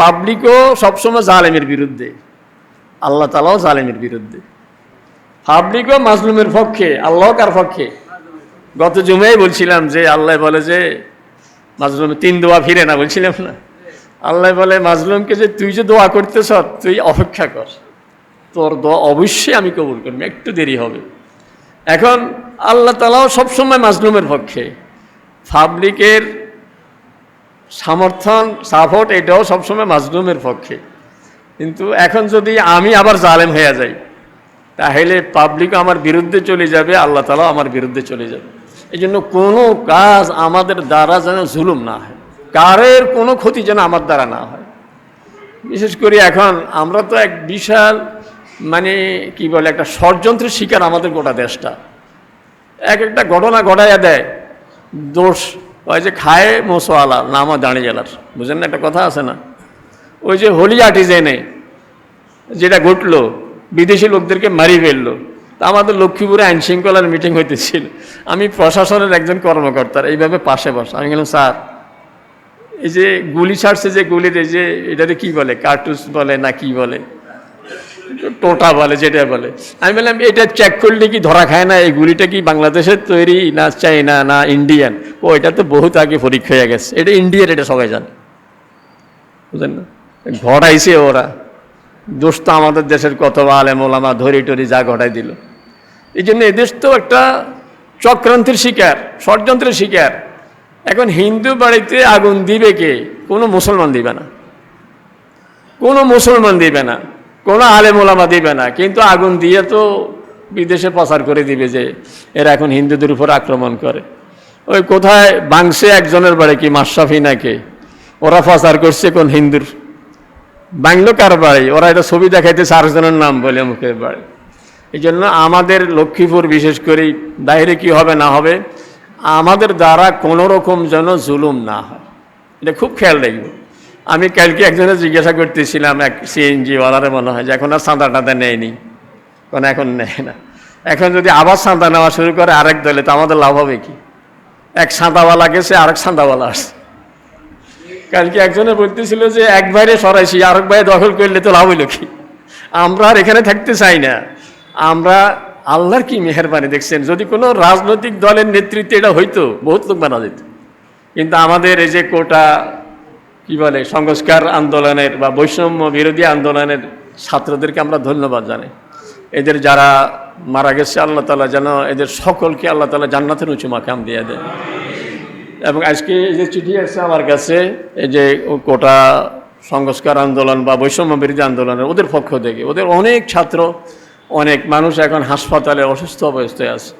পাবলিকও সবসময় জালেমের বিরুদ্ধে, আল্লাহ তালাও জালেমের বিরুদ্ধে। পাবলিকও মাজলুমের পক্ষে আল্লাহ কার পক্ষে? গত জুমেই বলছিলাম যে, আল্লাহ বলে যে, মাজলুম তিন দোয়া ফিরে না বলছিলাম না। আল্লাহ বলে, মাজলুমকে যে তুই যে দোয়া করতেছ, তুই অপেক্ষা কর। তোর দোয়া অবশ্যই আমি কবুল করব, একটু দেরি হবে। এখন আল্লাহ তালাও সবসময় মাজলুমের পক্ষে। পাবলিকের সমর্থন সাপোর্ট এটাও সবসময় মাজলুমের পক্ষে। কিন্তু এখন যদি আমি আবার জালেম হয়ে যাই, তাহলে পাবলিক আমার বিরুদ্ধে চলে যাবে, আল্লাহ তালাও আমার বিরুদ্ধে চলে যাবে। এই জন্য কোনো কাজ আমাদের দ্বারা যেন জুলুম না হয়। কারের কোনো ক্ষতি যেন আমার দ্বারা না হয়। বিশেষ করে এখন আমরা তো এক বিশাল মানে কি বলে, একটা ষড়যন্ত্রের শিকার আমাদের গোটা দেশটা। এক একটা ঘটনা ঘটাইয়া দেয়, দোষ ওই যে খায় মোসোয়ালা নামা দাঁড়িয়ে গেলার বুঝেন না, একটা কথা আছে না? ওই যে হোলি আর্টিজেনে যেটা ঘটলো, বিদেশি লোকদেরকে মারি ফেলল। তা আমাদের লক্ষ্মীপুরে আইন শৃঙ্খলার মিটিং হইতেছিল। আমি প্রশাসনের একজন কর্মকর্তার এইভাবে পাশে বস। আমি গেলাম স্যার, এই যে গুলি ছাড়ছে যে গুলির, এই যে এটাতে কি বলে? কার্টুস বলে না কি বলে? টোটা বলে, যেটা বলে। আমি বললাম, এটা চেক করলে কি ধরা খায় না? এই গুলিটা কি বাংলাদেশের তৈরি না চাইনা না ইন্ডিয়ান ও, এটা তো বহুত আগে পরীক্ষা হয়ে গেছে। এটা ইন্ডিয়ার এটা সবাই জানে। বুঝলেন না? ঘটাইছে ওরা। দোষ তো আমাদের দেশের কত আলেম ওলামা ধরি টরি যা ঘটাই দিল। এই জন্য এদেশ তো একটা চক্রান্তের শিকার, ষড়যন্ত্রের শিকার। এখন হিন্দু বাড়িতে আগুন দিবে কে? কোনো মুসলমান দিবে না। কোনো মুসলমান দিবে না। কোনো আলেম ওলামা দিবে না। কিন্তু আগুন দিয়ে তো বিদেশে প্রচার করে দিবে যে এরা এখন হিন্দুদের উপর আক্রমণ করে। ওই কোথায় বাংসে একজনের বাড়ি কি মাশরাফি নাকি? ওরা প্রচার করছে কোন হিন্দুর? বাংলো কার বাড়ি? ওরা এটা ছবি দেখাইতে চারজনের নাম বলে মুখের বাড়ি। এই জন্য আমাদের লক্ষ্মীপুর বিশেষ করে বাইরে কি হবে না হবে, আমাদের দ্বারা কোনো রকম যেন জুলুম না হয়। এটা খুব খেয়াল রাখব। আমি কালকে একজনের জিজ্ঞাসা করতেছিলাম, এক সিএনজি ওয়ালারে মনে হয় যে এখন আর চাঁদা টাদা নেয়নি। কোনো এখন নেয় না। এখন যদি আবার চাঁদা নেওয়া শুরু করে আরেক দলে, তো আমাদের লাভ হবে কি? এক সাঁদাওয়ালা গেছে, আরেক সাঁদাওয়ালা আসছে কালকে একজনে বলতেছিল যে এক বাইরে সরাইছি, আরেক বাইরে দখল করলে তো লাভ হইল কি? আমরা আর এখানে থাকতে চাই না। আমরা আল্লাহর কি মেহরবানি দেখছেন? যদি কোনো রাজনৈতিক দলের নেতৃত্বে এটা হইতো, বহুত লোক বানা যেত। কিন্তু আমাদের এই যে কোটা কি বলে সংস্কার আন্দোলনের বা বৈষম্য বিরোধী আন্দোলনের ছাত্রদেরকে আমরা ধন্যবাদ জানাই। এদের যারা মারা গেছে, আল্লাহ তালা যেন এদের সকলকে আল্লাহ তালা জান্নাতের উঁচু মাকাম দিয়ে দেয় এবং আজকে এই যে চিঠি আসছে আমার কাছে, এই যে কোটা সংস্কার আন্দোলন বা বৈষম্য বিরোধী আন্দোলনের ওদের পক্ষ থেকে, ওদের অনেক ছাত্র, অনেক মানুষ এখন হাসপাতালে অসুস্থ অবস্থায় আছে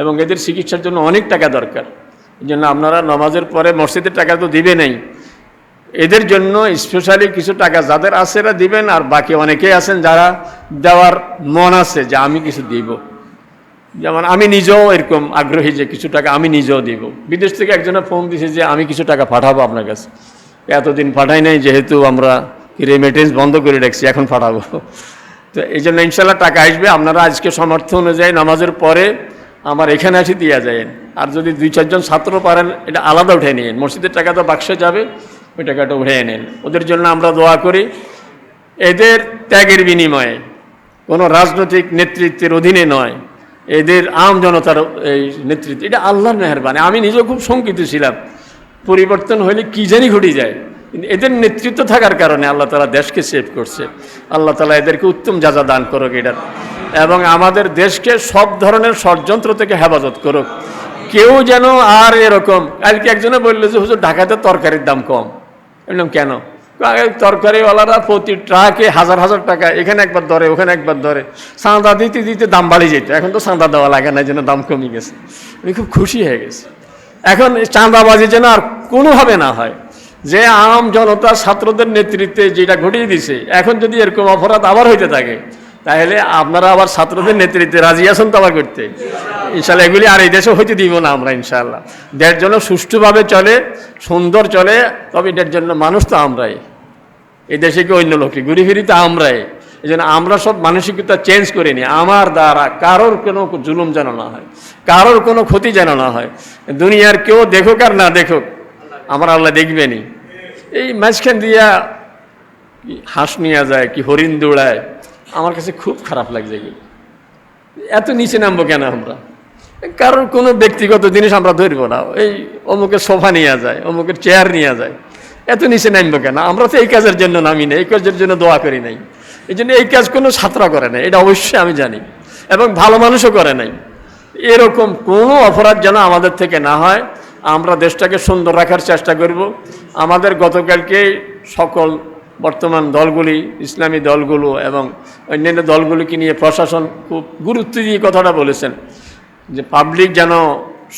এবং এদের চিকিৎসার জন্য অনেক টাকা দরকার। এই জন্য আপনারা নামাজের পরে মসজিদের টাকা তো দিবে নেই এদের জন্য স্পেশালি কিছু টাকা যাদের আছে এরা দিবেন, আর বাকি অনেকেই আছেন যারা দেওয়ার মন আছে যে আমি কিছু দিব। যেমন আমি নিজেও এরকম আগ্রহী যে কিছু টাকা আমি নিজেও দিব। বিদেশ থেকে একজনে ফোন দিছে যে আমি কিছু টাকা পাঠাবো আপনার কাছে। এতদিন পাঠাই নাই, যেহেতু আমরা রেমিটেন্স বন্ধ করে রাখছি, এখন পাঠাবো। তো এই জন্য ইনশাল্লাহ টাকা আসবে। আপনারা আজকে সামর্থ্য অনুযায়ী নামাজের পরে আমার এখানে আসি দিয়ে যায় আর যদি দুই চারজন ছাত্র পারেন, এটা আলাদা উঠে নিন মসজিদের টাকা তো বাক্সে যাবে। ওই টাকাটা উঠে নেন। ওদের জন্য আমরা দোয়া করি, এদের ত্যাগের বিনিময়ে। কোনো রাজনৈতিক নেতৃত্বের অধীনে নয়। এদের আম জনতার এই নেতৃত্ব, এটা আল্লাহর মেহরবানি। আমি নিজেও খুব শঙ্কিত ছিলাম, পরিবর্তন হলে কি জানি ঘটে যায়। এদের নেতৃত্ব থাকার কারণে আল্লাহ তালা দেশকে সেভ করছে। আল্লাহ তালা এদেরকে উত্তম যাজা দান করুক এটার এবং আমাদের দেশকে সব ধরনের ষড়যন্ত্র থেকে হেফাজত করুক। কেউ যেন আর এরকম, কালকে একজনে বলল যে, হুজুর, ঢাকাতে তরকারির দাম কম। বললাম, কেন? তরকারিওয়ালারা প্রতি ট্রাকে হাজার হাজার টাকা, এখানে একবার ধরে, ওখানে একবার ধরে। চাঁদা দিতে দিতে দাম বাড়ি যেত, এখন তো চাঁদা দেওয়া লাগে না যেন দাম কমে গেছে। আমি খুব খুশি হয়ে গেছে। এখন চাঁদাবাজি যেন আর কোনোভাবে না হয়, যে আম জনতা ছাত্রদের নেতৃত্বে যেটা ঘটিয়ে দিছে, এখন যদি এরকম অপরাধ আবার হইতে থাকে তাহলে আপনারা আবার ছাত্রদের নেতৃত্বে রাজি আছেন তো আবার করতে? ইনশাল্লাহ এগুলি আর এই দেশে হইতে দিব না আমরা ইনশাল্লাহ দেশ যেন সুষ্ঠুভাবে চলে, সুন্দর চলে, তবে এটার জন্য মানুষ তো আমরাই। এই দেশে কি অন্য লোকে ঘুরি ফিরি তো আমরাই। এই জন্য আমরা সব মানসিকতা চেঞ্জ করে নিই। আমার দ্বারা কারোর কোনো জুলুম যেন না হয়, কারোর কোনো ক্ষতি যেন না হয়। দুনিয়ার কেউ দেখুক আর না দেখুক, আমার আল্লাহ দেখবেনি এই মাঝখান দিয়া হাঁস নিয়ে যায়, কি হরিণ দৌড়ায় আমার কাছে খুব খারাপ লাগছে এগুলো। এত নিচে নামবো কেন আমরা? কারণ কোনো ব্যক্তিগত জিনিস আমরা ধরবো না। এই অমুকের সোফা নিয়ে যায়, অমুকের চেয়ার নিয়ে যায়। এত নিচে নামবো কেন? আমরা তো এই কাজের জন্য নামি না, এই কাজের জন্য দোয়া করি নাই। এই জন্য এই কাজ কোনো ছাত্র করে না এটা অবশ্যই আমি জানি। এবং ভালো মানুষও করে নাই। এরকম কোনো অপরাধ যেন আমাদের থেকে না হয়, আমরা দেশটাকে সুন্দর রাখার চেষ্টা করব। আমাদের গতকালকে সকল বর্তমান দলগুলি, ইসলামী দলগুলো এবং অন্যান্য দলগুলিকে নিয়ে প্রশাসন খুব গুরুত্ব দিয়ে কথাটা বলেছেন যে পাবলিক যেন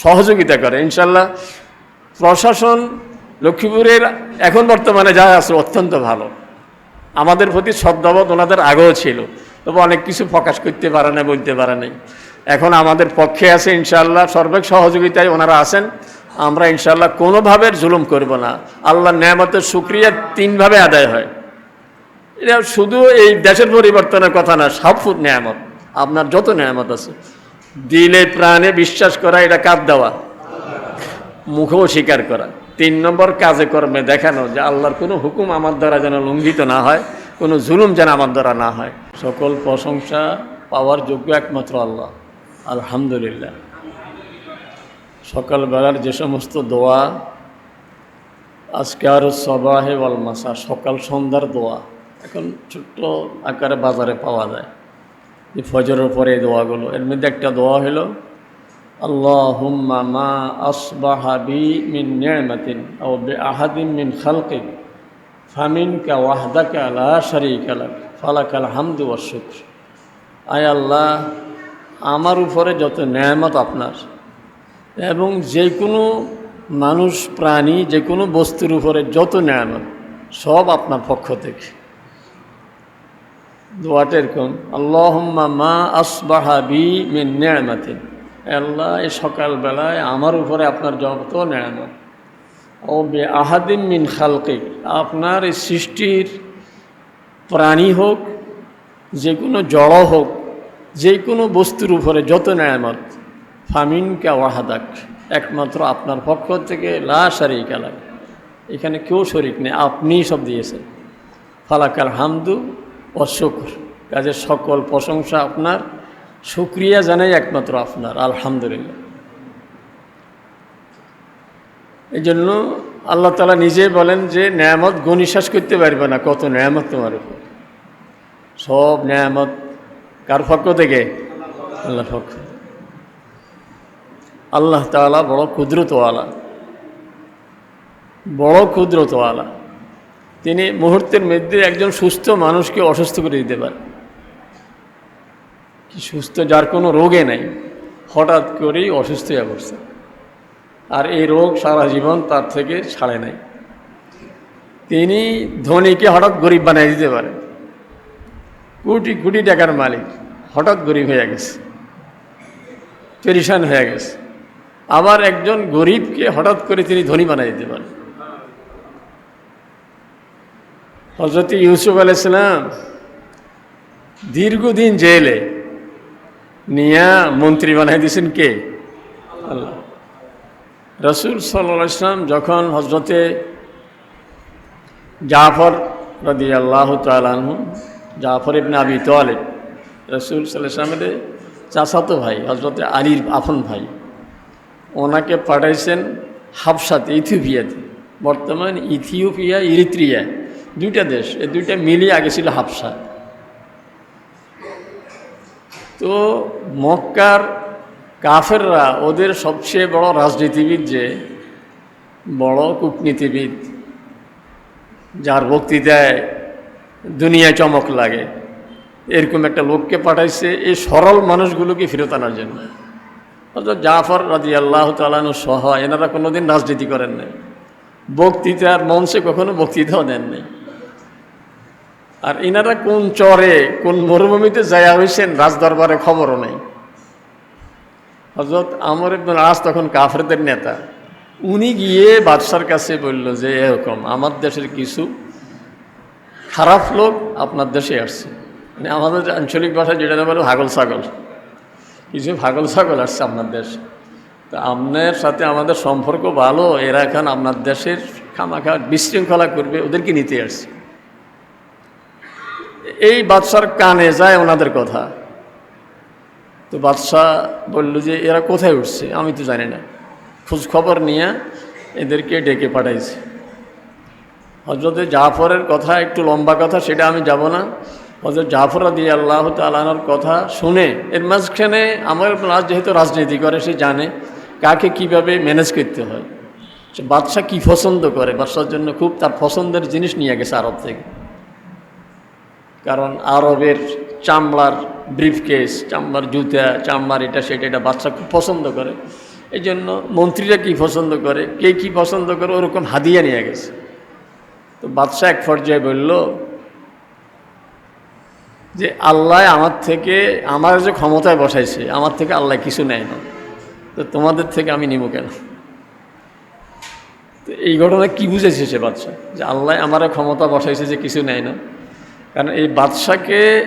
সহযোগিতা করে। ইনশাল্লাহ প্রশাসন লক্ষ্মীপুরের এখন বর্তমানে যা আছে অত্যন্ত ভালো। আমাদের প্রতি শ্রদ্ধাবোধ ওনাদের আগেও ছিল, তবে অনেক কিছু প্রকাশ করতে পারে না বলতে পারে নাই। এখন আমাদের পক্ষে আছে ইনশাল্লাহ সর্বেক সহযোগিতায় ওনারা আছেন। আমরা ইনশাল্লাহ কোনোভাবে জুলুম করব না। আল্লাহ নেয়ামতের সুক্রিয়া তিনভাবে আদায় হয়। এটা শুধু এই দেশের পরিবর্তনের কথা না, সব নেয়ামত, আপনার যত নেয়ামত আছে। দিলে প্রাণে বিশ্বাস করা, এটা কাপ দেওয়া। মুখেও স্বীকার করা। তিন নম্বর কাজে কর্মে দেখানো যে আল্লাহর কোনো হুকুম আমার দ্বারা যেন লঙ্ঘিত না হয়, কোনো জুলুম যেন আমার দ্বারা না হয়। সকল প্রশংসা পাওয়ার যোগ্য একমাত্র আল্লাহ। আলহামদুলিল্লাহ। সকালবেলার যে সমস্ত দোয়া আজকে আর সবাহে ওয়াল মাসা, সকাল সন্ধ্যার দোয়া, এখন ছোট্ট আকারে বাজারে পাওয়া যায়। যে ফজরের পরে এই দোয়াগুলো। এর মধ্যে একটা দোয়া হলো, আল্লাহুম্মা মা আসবাহা বি মিন নি'মাতিন আও বি আহাদিন মিন খালকিক ফামিনকা ওয়াহদাকা লা শারীকা লাক, ফালাকাল হামদু ওয়াস শুকর। আয় আল্লাহ, আমার উপরে যত নেয়ামত আপনার এবং যে কোনো মানুষ, প্রাণী, যে কোনো বস্তুর উপরে যত নেয়ামত, সব আপনার পক্ষ থেকে। দোয়াটা এরকম আল্লাহম্মা মা আসবাহা বি মিন নেয়ামাতিন। আল্লাহ এই সকালবেলায় আমার উপরে আপনার যত নেয়ামত। ও বে আহাদিম মিন খালকিক আপনার এই সৃষ্টির প্রাণী হোক, যে কোনো জড় হোক, যে কোনো বস্তুর উপরে যত নেয়ামত ফামিনকা ওয়াহাদাক, একমাত্র আপনার পক্ষ থেকে লা শারিক আলাক এখানে কেউ শরিক নেই, আপনি সব দিয়েছেন। ফালাকাল হামদু ও শুক্র। কাজের সকল প্রশংসা আপনার, শুক্রিয়া জানাই একমাত্র আপনার, আলহামদুলিল্লাহ। এই জন্য আল্লাহ তালা নিজে বলেন যে, নেয়ামত গণিশ্বাস করতে পারবে না, কত নেয়ামত তোমার উপর। সব নেয়ামত কার পক্ষ থেকে? আল্লাহ পক্ষ আল্লাহ তালা বড় ক্ষুদ্রতওয়ালা বড় ক্ষুদ্রতওয়ালা তিনি মুহূর্তের মধ্যে একজন সুস্থ মানুষকে অসুস্থ করে দিতে পারে। কি সুস্থ যার কোনো রোগে নাই, হঠাৎ করেই অসুস্থ হয়ে পড়ছে। আর এই রোগ সারা জীবন তার থেকে ছাড়ে নাই। তিনি ধনীকে হঠাৎ গরিব বানিয়ে দিতে পারে। কোটি কোটি টাকার মালিক হঠাৎ গরিব হয়ে গেছে। পেরিশান হয়ে গেছে। আবার একজন গরিবকে হঠাৎ করে তিনি ধনী বানিয়ে দিতে পারেন। হজরত ইউসুফ আলাইসালাম দীর্ঘদিন জেলে নিয়া মন্ত্রী বানাই দিয়েছেন কে? আল্লাহ। রসুল সাল্লা ইসলাম যখন হজরতে জাফর রদি আল্লাহ তালু জাফর ইবনে আবি তোয়ালেব রসুল সাল্লাহ ইসলামের চাচাতো ভাই হজরতে আলীর আফন ভাই ওনাকে পাঠাইছেন হাফসাতে ইথিওপিয়াতে বর্তমান ইথিওপিয়া, ইরিত্রিয়া, দুইটা দেশ, এই দুইটা মিলিয়ে আগে ছিল হাফসা তো মক্কার কাফেররা ওদের সবচেয়ে বড় রাজনীতিবিদ যে, বড় কূটনীতিবিদ, যার বক্তৃতায় দুনিয়ায় চমক লাগে, এরকম একটা লোককে পাঠাইছে, এই সরল মানুষগুলোকে ফেরত আনার জন্য। জাফর রাজি আল্লাহ তালানু সহ এনারা কোনোদিন রাজনীতি করেন নাই। বক্তৃতার মঞ্চে কখনো বক্তৃতাও দেন নাই। আর এনারা কোন চরে, কোন মরুভূমিতে যায়া হয়েছেন রাজদরবারে খবরও নেই। হজরত আমর একজন আজ তখন কাফেরদের নেতা। উনি গিয়ে বাদশার কাছে বলল যে এরকম আমার দেশের কিছু খারাপ লোক আপনার দেশে আসছে। মানে আমাদের আঞ্চলিক ভাষায় যেটা বলে হাগল ছাগল। কিছু ভাগল ছাগল আসছে আপনার দেশে। তা আপনার সাথে আমাদের সম্পর্ক ভালো, এরা এখন আপনার দেশের খামাখা বিশৃঙ্খলা করবে ওদেরকে নিতে আসছে এই বাদশার কানে যায় ওনাদের কথা। তো বাদশাহ বলল যে, এরা কোথায় উঠছে? আমি তো জানি না। খোঁজ খবর নিয়ে এদেরকে ডেকে পাঠাইছে। হজরতে জাফরের কথা একটু লম্বা কথা, সেটা আমি যাব না। হজরত জাফর দিয়ে আল্লাহ তালানোর কথা শুনে, এর মাঝখানে আমার রাজ, যেহেতু রাজনীতি করে, সে জানে কাকে কীভাবে ম্যানেজ করতে হয়। সে বাদশাহ কী পছন্দ করে? বাদশার জন্য খুব তার পছন্দের জিনিস নিয়ে গেছে আরব থেকে। কারণ আরবের চামড়ার ব্রিফকেস চামড়ার জুতা, চামড়ার এটা, সেটা, এটা বাচ্চা খুব পছন্দ করে। এই জন্য মন্ত্রীরা কী পছন্দ করে? কে কী পছন্দ করে? ওরকম হাদিয়া নিয়ে গেছে। তো বাদশাহ এক পর্যায়ে বলল যে আল্লাহ আমার থেকে, আমার যে ক্ষমতায় বসাইছে, আমার থেকে আল্লাহ কিছু নেয় না। তো তোমাদের থেকে আমি নিব কেন? তো এই ঘটনা কি বুঝেছে সে বাদশাহ? যে আল্লাহ আমার ক্ষমতা বসাইছে যে কিছু নেয় না। কারণ এই বাদশাকে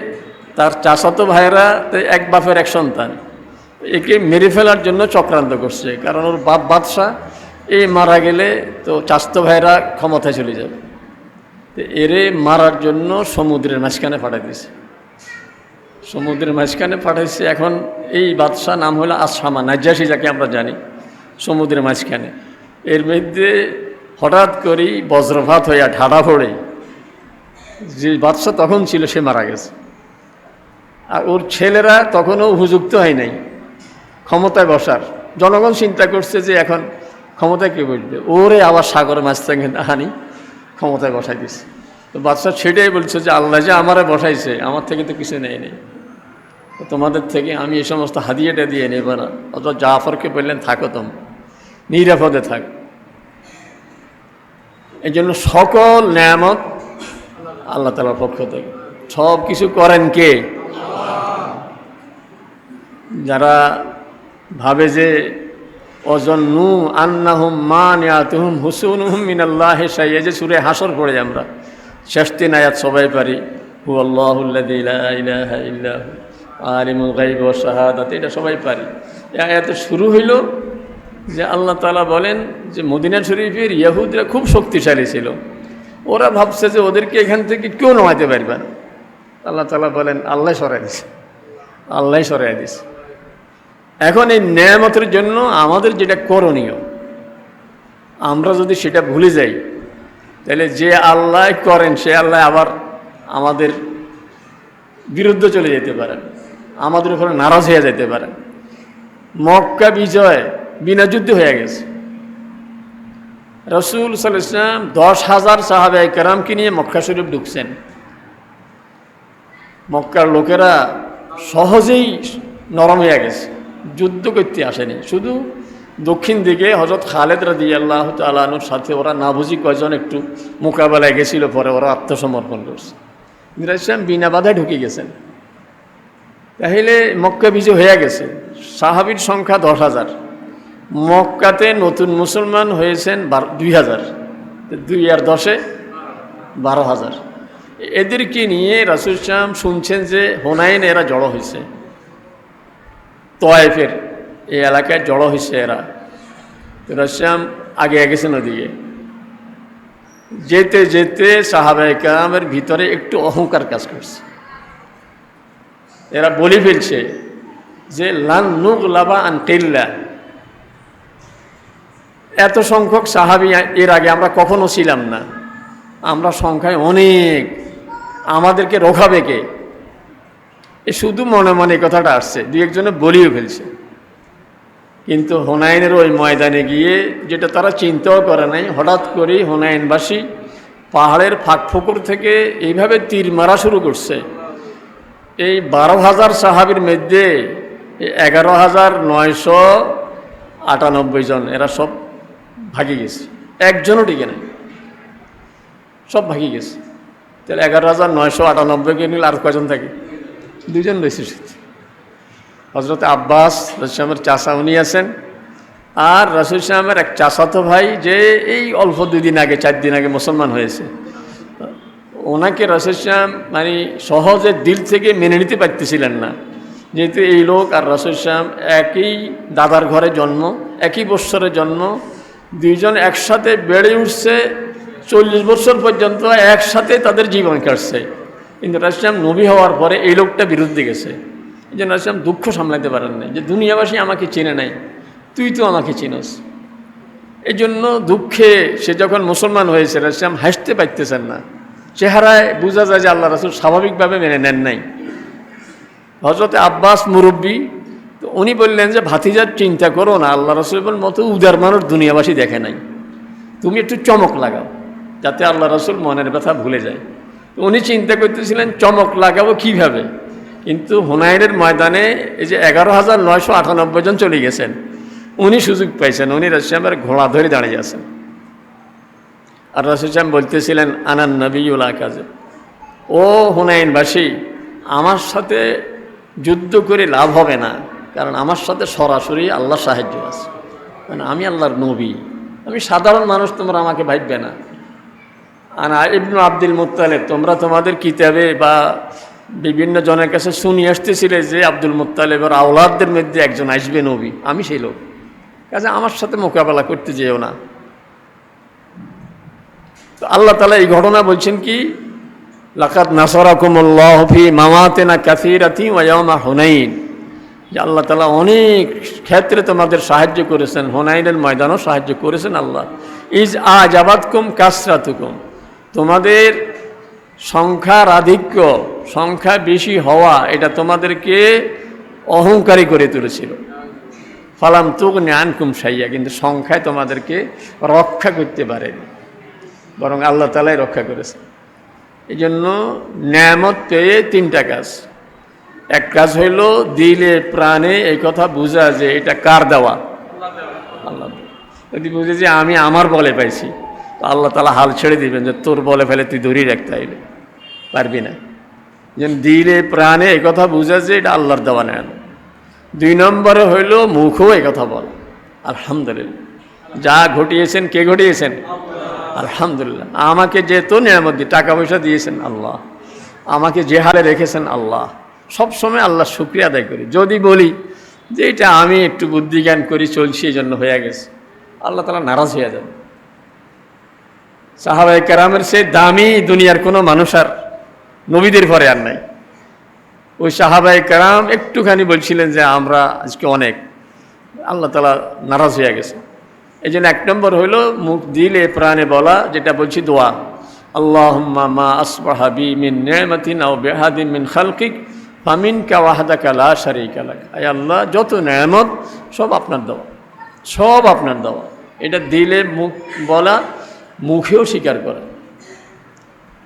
তার চাচাতো ভাইয়েরা, তো এক বাপের এক সন্তান। একে মেরে ফেলার জন্য চক্রান্ত করছে। কারণ ওর বাপ বাদশাহ এই মারা গেলে তো চাস্তো ভাইয়েরা ক্ষমতায় চলে যাবে। তো এরে মারার জন্য সমুদ্রের মাঝখানে পাঠাই দিয়েছে। সমুদ্রের মাঝখানে পাঠাইছে। এখন এই বাদশাহ নাম হলো আসামা নাজ্জাসী যাকে আমরা জানি, সমুদ্রের মাঝখানে। এর মধ্যে হঠাৎ করেই বজ্রপাত হইয়া ঢাড়া পড়ে। যে বাদশাহ তখন ছিল, সে মারা গেছে। আর ওর ছেলেরা তখনও উপযুক্ত হয় নাই, ক্ষমতায় বসার। জনগণ চিন্তা করছে যে এখন ক্ষমতায় কে বসবে? ওরে আবার সাগরে মাছ হানি ক্ষমতায় বসাই দিছে। তো বাদশাহ সেটাই বলছে যে, আল্লাহ যে আমারে বসাইছে, আমার থেকে তো কিছু নেই নেই। তোমাদের থেকে আমি এই সমস্ত হাদিয়াটা দিয়ে নেব না। অত জাফরকে বললেন, থাকো তোম, নিরাপদে থাক। এই জন্য সকল নিয়ামত আল্লাহ তালার পক্ষ থেকে। সব কিছু করেন কে? যারা ভাবে যে অজন্নু আন্নাহুম মান ইয়াতুহুম হুসুনহুম মিনাল্লাহ সাইয়ে যে সুরে হাসর পড়ে আমরা। শেষ তিন আয়াত সবাই পারি হু আল্লাহুল্লাযী লা ইলাহা আলিমুল গায়ব ওয়াস শাহাদাত, এটা সবাই পারি। এত শুরু হইল যে আল্লাহ তালা বলেন যে মদিনা শরীফের ইয়াহুদরা খুব শক্তিশালী ছিল। ওরা ভাবছে যে ওদেরকে এখান থেকে কেউ নামাইতে পারবে না। আল্লাহ তালা বলেন, আল্লাহ সরাই দিছে। আল্লাহ সরাই দিছে। এখন এই ন্যায়ামতের জন্য আমাদের যেটা করণীয়, আমরা যদি সেটা ভুলে যাই, তাহলে যে আল্লাহ করেন, সে আল্লাহ আবার আমাদের বিরুদ্ধে চলে যেতে পারেন। আমাদের উপরে নারাজ হয়ে যেতে পারে। মক্কা বিজয় বিনা যুদ্ধ হয়ে গেছে। রসুল সাল্লাম দশ হাজার সাহাবে কেরামকে নিয়ে মক্কা শরীফ ঢুকছেন। মক্কার লোকেরা সহজেই নরম হয়ে গেছে, যুদ্ধ করতে আসেনি। শুধু দক্ষিণ দিকে হজরত খালেদ রাদি আল্লাহ তালুর সাথে ওরা না বুঝি কয়জন একটু মোকাবেলায় গেছিল, পরে ওরা আত্মসমর্পণ করছে। মিরাজ ইসলাম বিনা বাধায় ঢুকে গেছেন। তাহলে মক্কা বিজয় হয়ে গেছে। সাহাবির সংখ্যা দশ হাজার। মক্কাতে নতুন মুসলমান হয়েছেন দুই হাজার। দুই আর দশে বারো হাজার। এদেরকে নিয়ে রাসুল ইসলাম শুনছেন যে হোনাইন এরা জড়ো হয়েছে। তয়েফের এই এলাকায় জড়ো হয়েছে এরা। রাসুলাম আগে গেছেন ওদিকে। যেতে যেতে সাহাবাই কামের ভিতরে একটু অহংকার কাজ করছে। এরা বলে ফেলছে যে, লান নুক লাবা আন টেল্লা এত সংখ্যক সাহাবি এর আগে আমরা কখনো ছিলাম না। আমরা সংখ্যায় অনেক। আমাদেরকে রোখাবে কে? এ শুধু মনে মনে কথাটা আসছে দু একজনে বলিও ফেলছে। কিন্তু হোনাইনের ওই ময়দানে গিয়ে যেটা তারা চিন্তাও করে নাই, হঠাৎ করেই হোনাইনবাসী পাহাড়ের ফাঁক ফুকুর থেকে এইভাবে তীর মারা শুরু করছে। এই বারো হাজার সাহাবির মধ্যে এগারো হাজার নয়শো আটানব্বই জন, এরা সব ভাগি গেছে। একজনও টিকে নাই। সব ভাগি গেছে। তাহলে এগারো হাজার নয়শো আটানব্বইকে নিলে আর কয়জন থাকে? দুজন রয়েছে হজরত আব্বাস রসুলামের চাষা উনি আছেন। আর রসুল ইসলামের এক চাষাতো ভাই যে এই অল্প দুই দিন আগে, চার দিন আগে মুসলমান হয়েছে। ওনাকে রসুল মানে সহজে দিল থেকে মেনে নিতে পারতেছিলেন না। যেহেতু এই লোক আর রসুল একই দাদার ঘরে জন্ম, একই বৎসরে জন্ম, দুইজন একসাথে বেড়ে উঠছে, চল্লিশ বছর পর্যন্ত একসাথে তাদের জীবন কাটছে। কিন্তু রাশিয়াম নবী হওয়ার পরে এই লোকটা বিরুদ্ধে গেছে। এই জন্য রাশিয়াম দুঃখ সামলাতে পারেন নাই যে, দুনিয়াবাসী আমাকে চেনে নাই, তুই তো আমাকে চিনস। এই জন্য দুঃখে সে যখন মুসলমান হয়েছে রাশিয়াম হাসতে পারতেছেন না। চেহারায় বোঝা যায় যে আল্লাহ রাসুল স্বাভাবিকভাবে মেনে নেন নাই। হজরতে আব্বাস মুরব্বী, তো উনি বললেন যে, ভাতিজার চিন্তা করো না, আল্লাহ রসুলের মতো উদার মানুষ দুনিয়াবাসী দেখে নাই। তুমি একটু চমক লাগাও, যাতে আল্লাহ রসুল মনের ব্যথা ভুলে যায়। তো উনি চিন্তা করতেছিলেন, চমক লাগাবো কীভাবে? কিন্তু হুনাইনের ময়দানে এই যে এগারো হাজার নয়শো আটানব্বই জন চলে গেছেন, উনি সুযোগ পাইছেন, উনি রাশিয়ামের ঘোড়া ধরে দাঁড়িয়ে আছেন। আর রাসুলাম বলতেছিলেন আনান নবীউল কাজে ও হুনাইনবাসী, আমার সাথে যুদ্ধ করে লাভ হবে না, কারণ আমার সাথে সরাসরি আল্লাহ সাহায্য আছে। মানে আমি আল্লাহর নবী, আমি সাধারণ মানুষ, তোমরা আমাকে ভাববে না। আর ইবনু আব্দুল মুত্তালেব, তোমরা তোমাদের কিতাবে বা বিভিন্ন জনের কাছে শুনিয়ে আসতেছিলে যে আব্দুল মুত্তালেবের আওলাদদের মধ্যে একজন আসবে নবী, আমি সেই লোক। কাজে আমার সাথে মোকাবেলা করতে যেও না। তো আল্লাহ তালা এই ঘটনা বলছেন কি লাকাত নাসরাকুমুল্লাহ ফি মামাতেনা কাসিরাতি ওয়ায়ামা হুনাইন। যে আল্লাহ তালা অনেক ক্ষেত্রে তোমাদের সাহায্য করেছেন, হোনাইনের ময়দানও সাহায্য করেছেন আল্লাহ। ইজ আজ আবাদকুম কাসরাতুকুম। তোমাদের সংখ্যার আধিক্য, সংখ্যা বেশি হওয়া, এটা তোমাদেরকে অহংকারী করে তুলেছিল। ফালাম তুক আনকুম সাইয়া কিন্তু সংখ্যায় তোমাদেরকে রক্ষা করতে পারেনি। বরং আল্লাহ তালাই রক্ষা করেছে এই জন্য ন্যামত পেয়ে তিনটা কাজ। এক কাজ হইল দিলে প্রাণে এই কথা বোঝা যে এটা কার দেওয়া? আল্লাহ যদি বুঝে যে আমি আমার বলে পাইছি, তো আল্লাহ তালা হাল ছেড়ে দিবেন যে তোর বলে ফেলে তুই ধরেই রাখতে হইবে পারবি না। যেন দিলে প্রাণে এই কথা বুঝা যে এটা আল্লাহর দেওয়া নেন দুই নম্বরে হইল মুখও এই কথা বল। আলহামদুলিল্লাহ। যা ঘটিয়েছেন, কে ঘটিয়েছেন? আলহামদুলিল্লাহ। আমাকে যে তো নিয়ামত দিয়ে টাকা পয়সা দিয়েছেন আল্লাহ, আমাকে যে হারে রেখেছেন আল্লাহ সবসময় আল্লাহ শুক্রিয়া আদায় করি। যদি বলি যে এটা আমি একটু বুদ্ধি জ্ঞান করি, চলছি এই জন্য হয়ে গেছে। আল্লাহ তালা নারাজ হয়ে যাবে। সাহাবাই কেরামের সে দামি দুনিয়ার কোনো মানুষ আর নবীদের পরে আর নাই। ওই সাহাবাই কেরাম একটুখানি বলছিলেন যে, আমরা আজকে অনেক। আল্লাহ তালা নারাজ হয়ে গেছে। এই জন্য এক নম্বর হইল মুখ দিলে প্রাণে বলা, যেটা বলছি দোয়া। আল্লাহ মা আসবাহাবি মিন নেমাতিন ও বেহাদিন মিন খালকিক ফামিন কাওয়াহাদা কালা সারি কালা আয় আল্লাহ, যত নেয়ামত, সব আপনার দেওয়া। সব আপনার দেওয়া। এটা দিলে মুখ বলা, মুখেও স্বীকার করা।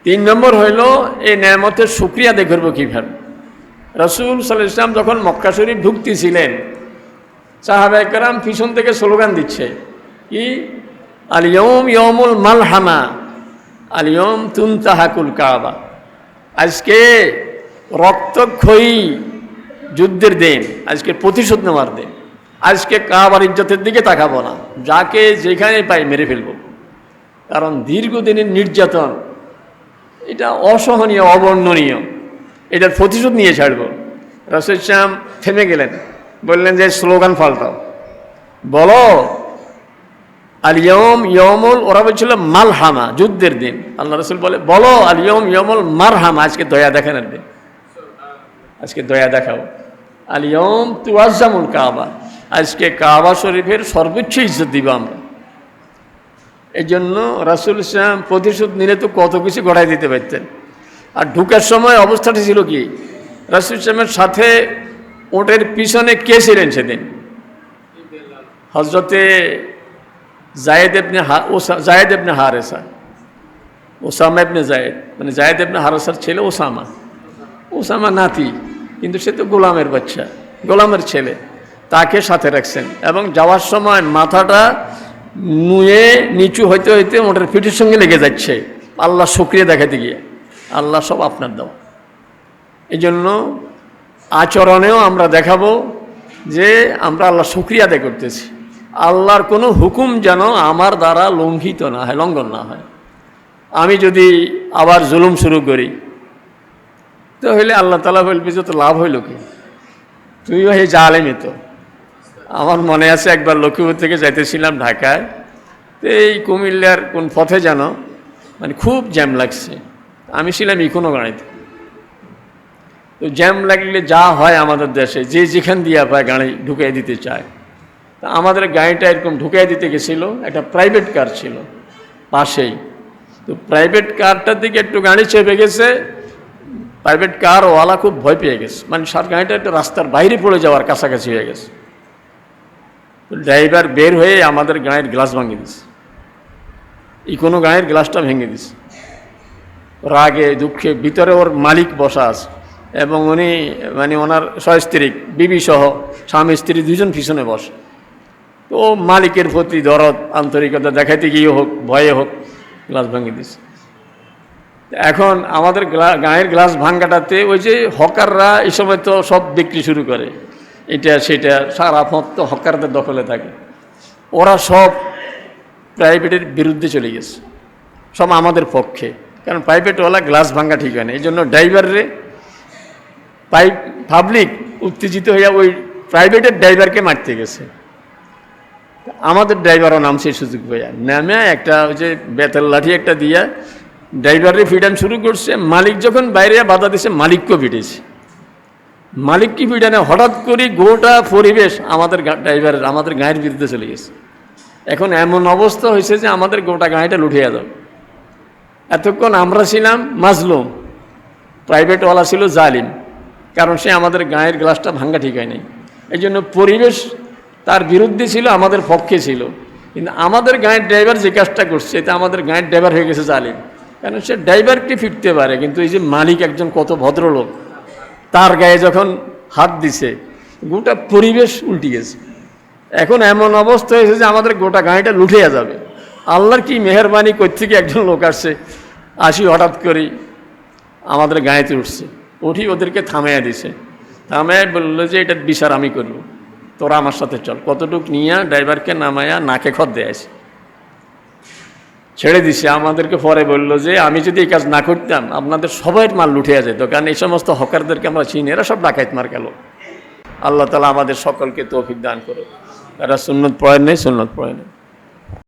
তিন নম্বর হইল, এই নেয়ামতের সুক্রিয়া দেখব কীভাবে? রসুল সাল্লাহ ইসলাম যখন মক্কা শরীফ ঢুকতেছিলেন সাহাবাহাম পিছন থেকে স্লোগান দিচ্ছে কি? আলিয়ম ইয়মুল মালহামা আলিয়ম তুন তাহাকুল কাবা। আজকে রক্তক্ষয়ী যুদ্ধের দিন, আজকে প্রতিশোধ নেওয়ার দিন। আজকে কাবার ইজ্জতের দিকে তাকাবো না, যাকে যেখানে পাই মেরে ফেলব। কারণ দীর্ঘদিনের নির্যাতন, এটা অসহনীয়, অবর্ণনীয়। এটার প্রতিশোধ নিয়ে ছাড়ব। রসুল শ্যাম থেমে গেলেন। বললেন যে, স্লোগান পাল্টাও। বলো আলিয়ম ইয়মুল ওরা বলছিল মালহামা, যুদ্ধের দিন। আল্লাহ রসুল বলে, বলো আলিয়ম ইয়মুল মারহামা, আজকে দয়া দেখানোর দিন। আজকে দয়া দেখাও। আলিয়ম তুয়াজ্জামুল কাবা, আজকে কাবা শরীফের সর্বোচ্চ ইজ্জত দিব আমরা। এই জন্য রাসুল ইসলাম প্রতিশোধ নিলে তো কত কিছু গড়াই দিতে পারতেন। আর ঢুকার সময় অবস্থাটি ছিল কি? রাসুল ইসলামের সাথে ওটের পিছনে কে ছিলেন সেদিন? হজরতে জায়েদ এবনে ওসা জায়েদ এবনে হারেসা। ওসামা এবনে জায়েদ। মানে জায়েদ এবনে হারেসার ছেলে ওসামা। ওসামা নাতি, কিন্তু সে তো গোলামের বাচ্চা, গোলামের ছেলে। তাকে সাথে রাখছেন এবং যাওয়ার সময় মাথাটা নুয়ে নিচু হইতে হইতে মোটর পিঠের সঙ্গে লেগে যাচ্ছে। আল্লাহ সক্রিয় দেখাতে গিয়ে। আল্লাহ সব আপনার দাও। এই জন্য আচরণেও আমরা দেখাবো যে আমরা আল্লাহ শুক্রিয়া আদায় করতেছি। আল্লাহর কোনো হুকুম যেন আমার দ্বারা লঙ্ঘিত না হয়, লঙ্ঘন না হয়। আমি যদি আবার জুলুম শুরু করি তো হইলে আল্লাহ তালা বলবি যে তো লাভ হইল কি? তুইও হে জালেমি তো। আমার মনে আছে একবার লক্ষ্মীপুর থেকে যাইতেছিলাম ঢাকায়, তো এই কুমিল্লার কোন পথে যেন মানে খুব জ্যাম লাগছে। আমি ছিলাম ইকোনো গাড়িতে তো জ্যাম লাগলে যা হয় আমাদের দেশে, যে যেখান দিয়ে পায় গাড়ি ঢুকিয়ে দিতে চায়। তা আমাদের গাড়িটা এরকম ঢুকিয়ে দিতে গেছিল, একটা প্রাইভেট কার ছিল পাশেই। তো প্রাইভেট কারটার দিকে একটু গাড়ি চেপে গেছে প্রাইভেট কার ওয়ালা খুব ভয় পেয়ে গেছে। মানে সার গাড়িটা একটু রাস্তার বাইরে পড়ে যাওয়ার কাছাকাছি হয়ে গেছে। ড্রাইভার বের হয়ে আমাদের গায়ের গ্লাস ভাঙিয়ে দিছে এই কোনো গায়ের গ্লাসটা ভেঙে দিছে রাগে দুঃখে ভিতরে ওর মালিক বসা আছে এবং উনি মানে ওনার সস্ত্রীক বিবি সহ স্বামী, স্ত্রী দুজন পিছনে বসে। তো মালিকের প্রতি দরদ, আন্তরিকতা দেখাইতে গিয়ে হোক, ভয়ে হোক, গ্লাস ভাঙিয়ে দিছে। এখন আমাদের গায়ের গ্লাস ভাঙ্গাটাতে ওই যে হকাররা এই সময় তো সব বিক্রি শুরু করে। এটা, সেটা, সারা ফত তো হকারদের দখলে থাকে। ওরা সব প্রাইভেটের বিরুদ্ধে চলে গেছে। সব আমাদের পক্ষে। কারণ প্রাইভেটওয়ালা গ্লাস ভাঙ্গা ঠিক হয় না। এই জন্য ড্রাইভাররে পাবলিক উত্তেজিত হইয়া ওই প্রাইভেটের ড্রাইভারকে মারতে গেছে। আমাদের ড্রাইভারও নামছে সুযোগ ভাইয়া নামে একটা ওই যে বেতের লাঠি একটা দিয়া ড্রাইভারে ফিডান শুরু করছে। মালিক যখন বাইরে বাধা দিছে, মালিককেও ফিটেছে মালিক কি ফিডানে হঠাৎ করে গোটা পরিবেশ আমাদের ড্রাইভারের, আমাদের গায়ের বিরুদ্ধে চলে গেছে। এখন এমন অবস্থা হয়েছে যে আমাদের গোটা গাড়িটা লুঠিয়ে যাবে এতক্ষণ আমরা ছিলাম মাজলুম। প্রাইভেটওয়ালা ছিল জালিম। কারণ সে আমাদের গায়ের গ্লাসটা ভাঙ্গা ঠিক হয় নাই। এই জন্য পরিবেশ তার বিরুদ্ধে ছিল, আমাদের পক্ষে ছিল। কিন্তু আমাদের গায়ের ড্রাইভার যে কাজটা করছে এটা আমাদের গায়ের ড্রাইভার হয়ে গেছে জালিম। কারণ সে ড্রাইভারকে ফিরতে পারে, কিন্তু এই যে মালিক একজন কত ভদ্রলোক, তার গায়ে যখন হাত দিছে, গোটা পরিবেশ উল্টে গেছে। এখন এমন অবস্থা হয়েছে যে আমাদের গোটা গাড়িটা লুঠিয়ে যাবে। আল্লাহর কি মেহরবানি থেকে একজন লোক আসছে, আসি হঠাৎ করে আমাদের গাঁয়েতে উঠছে। উঠি ওদেরকে থামাইয়া দিছে। থামাইয়া বলল যে এটার বিচার আমি করব। তোরা আমার সাথে চল। কতটুক নিয়ে ড্রাইভারকে নামাইয়া নাকে খত দেয় আসি ছেড়ে দিছে। আমাদেরকে পরে বলল যে, আমি যদি এই কাজ না করতাম, আপনাদের সবাই মাল লুঠিয়া যেত। কারণ এই সমস্ত হকারদেরকে আমরা চিনি, এরা সব ডাকাইত মার গেল। আল্লাহ তালা আমাদের সকলকে তৌফিক দান করো এরা সুন্নত পড়েন নেই, সুন্নত পড়েন নেই।